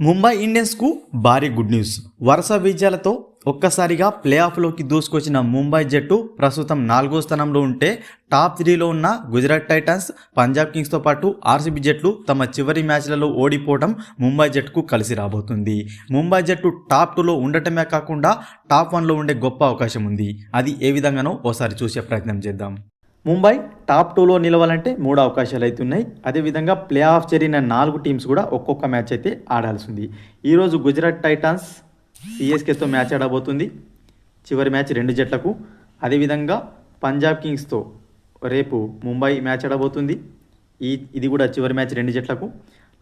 ముంబై ఇండియన్స్కు భారీ good news. వరుస విజయాలతో ఒక్కసారిగా ప్లే ఆఫ్లోకి దూసుకొచ్చిన ముంబై జట్టు ప్రస్తుతం నాలుగో స్థానంలో ఉంటే టాప్ త్రీలో ఉన్న గుజరాత్ టైటన్స్ పంజాబ్ కింగ్స్తో పాటు ఆర్సీబీ జట్లు తమ చివరి మ్యాచ్లలో ఓడిపోవడం ముంబై జట్టుకు కలిసి రాబోతుంది. ముంబై జట్టు టాప్ టూలో ఉండటమే కాకుండా టాప్ వన్లో ఉండే గొప్ప అవకాశం ఉంది. అది ఏ విధంగానో ఓసారి చూసే ప్రయత్నం చేద్దాం. ముంబై టాప్ టూలో నిలవాలంటే మూడు అవకాశాలు అయితే ఉన్నాయి అదేవిధంగా ప్లే ఆఫ్ జరిగిన నాలుగు టీమ్స్ కూడా ఒక్కొక్క మ్యాచ్ అయితే ఆడాల్సి ఉంది ఈరోజు గుజరాత్ టైటాన్స్ సిఎస్కేతో మ్యాచ్ ఆడబోతుంది. చివరి మ్యాచ్ రెండు జట్లకు. అదేవిధంగా పంజాబ్ కింగ్స్తో రేపు ముంబై మ్యాచ్ ఆడబోతుంది. ఈ ఇది కూడా చివరి మ్యాచ్ రెండు జట్లకు.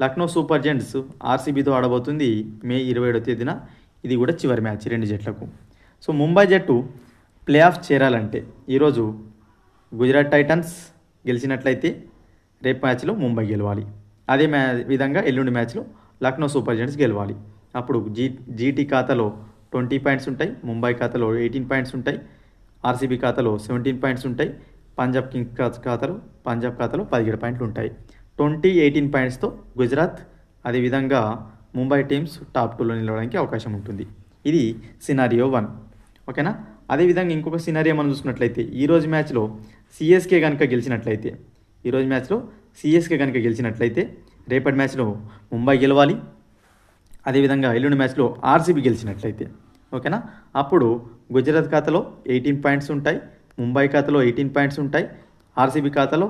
లక్నో సూపర్ జెంట్స్ ఆర్సీబీతో ఆడబోతుంది మే ఇరవై ఏడో తేదీన. ఇది కూడా చివరి మ్యాచ్ రెండు జట్లకు. సో ముంబై జట్టు ప్లే ఆఫ్ చేరాలంటే ఈరోజు గుజరాత్ టైటన్స్ గెలిచినట్లయితే రేపు మ్యాచ్లో ముంబై గెలవాలి. అదే మ్యా విధంగా ఎల్లుండి మ్యాచ్లో లక్నో సూపర్ జెంట్స్ గెలవాలి. అప్పుడు జీ జీటీ ఖాతాలో ట్వంటీ పాయింట్స్ ఉంటాయి ముంబై ఖాతాలో ఎయిటీన్ పాయింట్స్ ఉంటాయి ఆర్సీబీ ఖాతాలో సెవెంటీన్ పాయింట్స్ ఉంటాయి పంజాబ్ కింగ్స్ ఖాతాలో పంజాబ్ ఖాతాలో పదిహేడు పాయింట్లు ఉంటాయి. ట్వంటీ ఎయిటీన్ పాయింట్స్తో గుజరాత్ అదేవిధంగా ముంబై టీమ్స్ టాప్ టూలో నిలవడానికి అవకాశం ఉంటుంది. ఇది సినారియో వన్. ఓకేనా? అదేవిధంగా ఇంకొక సినారియో మనం చూసుకున్నట్లయితే ఈరోజు మ్యాచ్లో సిఎస్కే కనుక గెలిచినట్లయితే ఈరోజు మ్యాచ్లో సిఎస్కే కనుక గెలిచినట్లయితే రేపటి మ్యాచ్లో ముంబై గెలవాలి. అదేవిధంగా ఎల్లుండి మ్యాచ్లో ఆర్సీబీ గెలిచినట్లయితే ఓకేనా? అప్పుడు గుజరాత్ ఖాతాలో ఎయిటీన్ పాయింట్స్ ఉంటాయి ముంబై ఖాతాలో ఎయిటీన్ పాయింట్స్ ఉంటాయి ఆర్సీబీ ఖాతాలో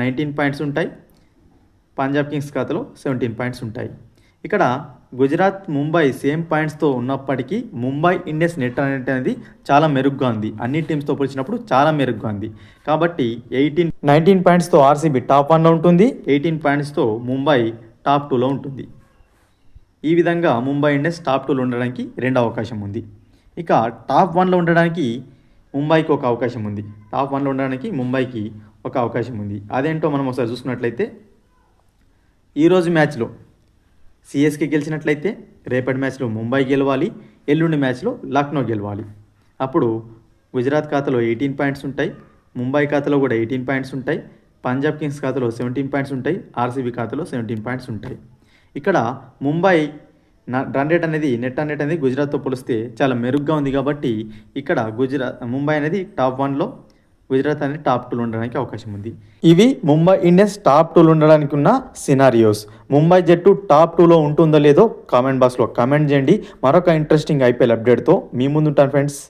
నైన్టీన్ పాయింట్స్ ఉంటాయి పంజాబ్ కింగ్స్ ఖాతాలో సెవెంటీన్ పాయింట్స్ ఉంటాయి. ఇక్కడ గుజరాత్ ముంబై సేమ్ పాయింట్స్తో ఉన్నప్పటికీ ముంబై ఇండియన్స్ నెట్ అనేది అనేది చాలా మెరుగ్గా ఉంది. అన్ని టీమ్స్తో పోల్చినప్పుడు చాలా మెరుగ్గా ఉంది. కాబట్టి ఎయిటీన్ నైన్టీన్ పాయింట్స్తో ఆర్సీబీ టాప్ వన్లో ఉంటుంది. ఎయిటీన్ పాయింట్స్తో ముంబై టాప్ టూలో ఉంటుంది. ఈ విధంగా ముంబై ఇండియన్స్ టాప్ టూలో ఉండడానికి రెండు అవకాశం ఉంది. ఇక టాప్ వన్లో ఉండడానికి ముంబైకి ఒక అవకాశం ఉంది. టాప్ వన్లో ఉండడానికి ముంబైకి ఒక అవకాశం ఉంది. అదేంటో మనం ఒకసారి చూసుకున్నట్లయితే ఈరోజు మ్యాచ్లో సిఎస్కే గెలిచినట్లయితే రేపటి మ్యాచ్లో ముంబై గెలవాలి ఎల్లుండి మ్యాచ్లో లక్నో గెలవాలి. అప్పుడు గుజరాత్ ఖాతాలో ఎయిటీన్ పాయింట్స్ ఉంటాయి ముంబై ఖాతాలో కూడా ఎయిటీన్ పాయింట్స్ ఉంటాయి పంజాబ్ కింగ్స్ ఖాతాలో సెవెంటీన్ పాయింట్స్ ఉంటాయి ఆర్సీబీ ఖాతాలో సెవెంటీన్ పాయింట్స్ ఉంటాయి. ఇక్కడ ముంబై నా- రన్ రేట్ అనేది నెట్ రన్ రేట్ అనేది గుజరాత్తో పోలిస్తే చాలా మెరుగ్గా ఉంది కాబట్టి ఇక్కడ గుజరాత్ ముంబై అనేది టాప్ వన్లో. గుజరాత్ అనేది టాప్ టూలు ఉండడానికి అవకాశం ఉంది. ఇవి ముంబై ఇండియన్స్ టాప్ టూలు ఉండడానికి ఉన్న సినారియోస్. ముంబై జట్టు టాప్ టూలో ఉంటుందో లేదో కామెంట్ బాక్స్లో కామెంట్ చేయండి. మరొక ఇంట్రెస్టింగ్ ఐపీఎల్ అప్డేట్తో మీ ముందుంటాను ఫ్రెండ్స్.